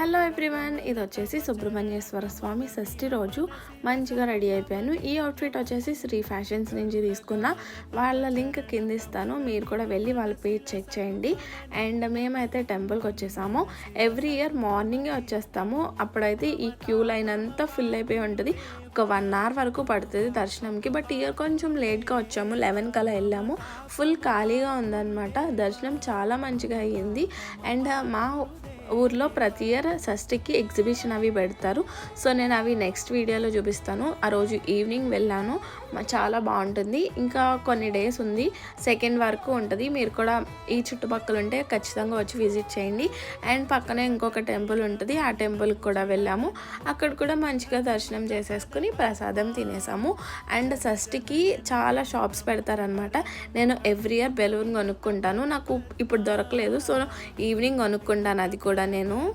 Hello everyone ఇది వచ్చేసి సుబ్రహ్మణ్యేశ్వర స్వామి షష్ఠి రోజు. మంచిగా రెడీ అయిపోయాను. ఈ అవుట్ఫిట్ వచ్చేసి శ్రీ ఫ్యాషన్స్ నుంచి తీసుకున్న. వాళ్ళ లింక్ కింద ఇస్తాను. మీరు కూడా వెళ్ళి వాళ్ళ పేజ్ చెక్ చేయండి. అండ్ మేమైతే టెంపుల్కి వచ్చేసాము. ఎవ్రీ ఇయర్ మార్నింగే వచ్చేస్తాము. అప్పుడైతే ఈ క్యూ లైన్ అంతా ఫుల్ అయిపోయి ఉంటుంది. ఒక వన్ అవర్ వరకు పడుతుంది దర్శనంకి. బట్ ఇయర్ కొంచెం లేట్గా వచ్చాము. లెవెన్ కల వెళ్ళాము. ఫుల్ ఖాళీగా ఉందన్నమాట. దర్శనం చాలా మంచిగా అయ్యింది. అండ్ మా ఊర్లో ప్రతి ఇయర్ షష్ఠికి ఎగ్జిబిషన్ అవి పెడతారు. సో నేను అవి నెక్స్ట్ వీడియోలో చూపిస్తాను. ఆ రోజు ఈవినింగ్ వెళ్ళాను. చాలా బాగుంటుంది. ఇంకా కొన్ని డేస్ ఉంది. సెకండ్ వరకు ఉంటుంది. మీరు కూడా ఈ చుట్టుపక్కల ఉంటే ఖచ్చితంగా వచ్చి విజిట్ చేయండి. అండ్ పక్కనే ఇంకొక టెంపుల్ ఉంటుంది. ఆ టెంపుల్కి కూడా వెళ్ళాము. అక్కడ కూడా మంచిగా దర్శనం చేసేసుకుని ప్రసాదం తినేసాము. అండ్ షష్ఠికి చాలా షాప్స్ పెడతారనమాట నేను ఎవ్రీ ఇయర్ బెలూన్ కొనుక్కుంటాను. నాకు ఇప్పుడు దొరకలేదు. సో ఈవినింగ్ కొనుక్కుంటాను. అది కూడా కూడా నేను